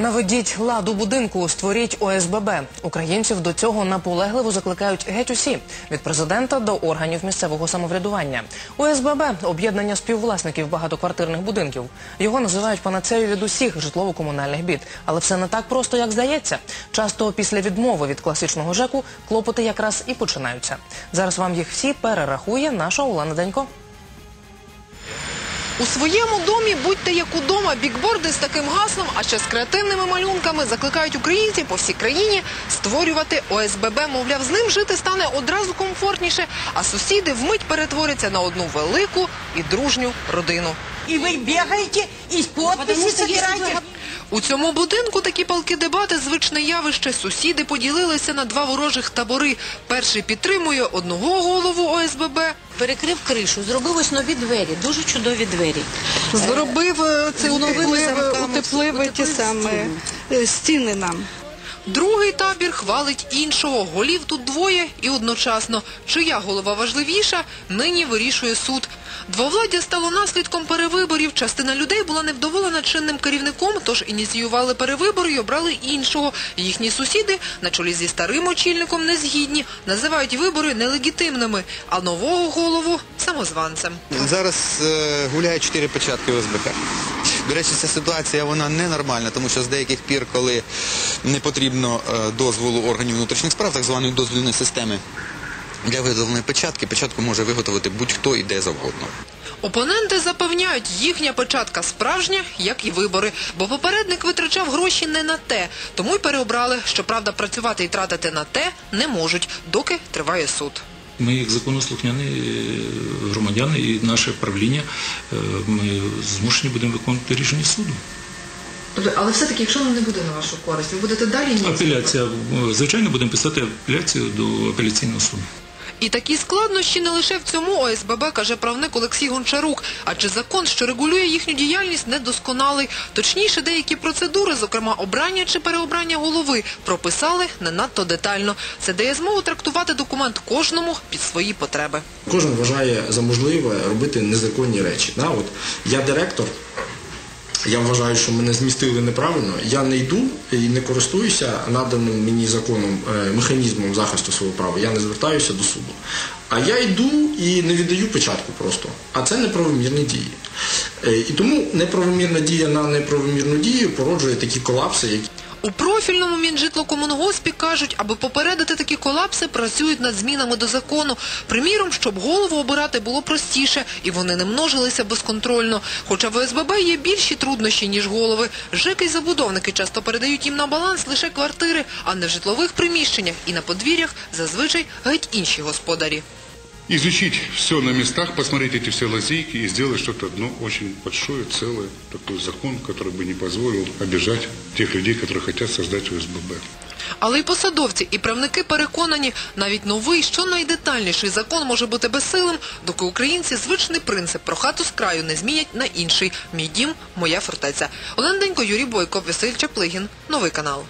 Наведіть лад у будинку, створіть ОСББ. Українців до цього наполегливо закликають геть усі від президента до органів місцевого самоврядування. ОСББ об'єднання співвласників багатоквартирних будинків. Його називають панацею від усіх житлово-комунальних бід. Але все не так просто, як здається. Часто після відмови від класичного ЖЕКу клопоти якраз і починаються. Зараз вам їх всі перерахує наша Олена Денько. У своєму домі будьте як удома. Бікборди з таким гаслом, а ще з креативними малюнками закликають українців по всій країні створювати ОСББ. Мовляв, з ним жити стане одразу комфортніше, а сусіди вмить перетворяться на одну велику і дружню родину. И вы бегаете, и подписи собираете. У цьому будинку такі палки дебати звичне явище. Сусіди поділилися на два ворожих табори. Перший підтримує одного голову ОСББ, Перекрив кришу, зробив ось нові двері, дуже чудові двері. Зробив е, це утеплив, замками, утеплив ті утеплив саме е, стіни нам. Другий табір хвалить іншого. Голів тут двоє і одночасно. Чия голова важливіша, нині вирішує суд. Двовладдя стало наслідком перевиборів. Частина людей була невдоволена чинним керівником, тож ініціювали перевибори і обрали іншого. Їхні сусіди, на чолі зі старим очільником, не згідні, називають вибори нелегітимними, а нового голову – самозванцем. Зараз е, гуляє чотири початки ОСБК. До речі, ця ситуація вона ненормальна, тому що з деяких пір, коли не потрібно е, дозволу органів внутрішніх справ, так званої дозвільної системи, для виготовленої печатки, печатку може виготовити будь-хто і де завгодно. Опоненти запевняють, їхня печатка справжня, як і вибори, бо попередник витрачав гроші не на те, тому й переобрали. Щоправда, працювати і тратити на те не можуть, доки триває суд. Ми, як законослухняні е, громадяни і наше правління, е, ми змушені будемо виконувати рішення суду. Але все-таки, якщо воно не буде на вашу користь, ви будете далі Апеляція, е, звичайно, будемо писати апеляцію до апеляційного суду. І такі складнощі не лише в цьому ОСББ, каже правник Олексій Гончарук. Адже закон, що регулює їхню діяльність, недосконалий. Точніше, деякі процедури, зокрема обрання чи переобрання голови, прописали не надто детально. Це дає змогу трактувати документ кожному під свої потреби. Кожен вважає за можливе робити незаконні речі. Я директор, я вважаю, що мене змістили неправильно. Я не йду і не користуюся наданим мені законом е, механізмом захисту свого права. Я не звертаюся до суду. А я йду і не віддаю печатку просто. А це неправомірні дії. Е, І тому неправомірна дія на неправомірну дію породжує такі колапси, які У профільному Мінжитлокомунгоспі кажуть, аби попередити такі колапси, працюють над змінами до закону. Приміром, щоб голову обирати було простіше, і вони не множилися безконтрольно. Хоча в ОСББ є більші труднощі, ніж голови. ЖЕКи й забудовники часто передають їм на баланс лише квартири, а не в житлових приміщеннях і на подвір'ях зазвичай геть інші господарі изучить все на местах, посмотреть эти все лазейки и сделать что-то одно очень большое, целое, такой закон, который бы не позволил обижать тех людей, которые хотят создать ОСББ. Але й посадовці, і правники переконані, навіть новий, що найдетальніший закон може бути безсилим, доки українці звичний принцип про хату з краю не змінять на інший. Мій дім – моя фортеця. Олена Денько, Юрій Бойко, Василь Чаплигін. Новий канал.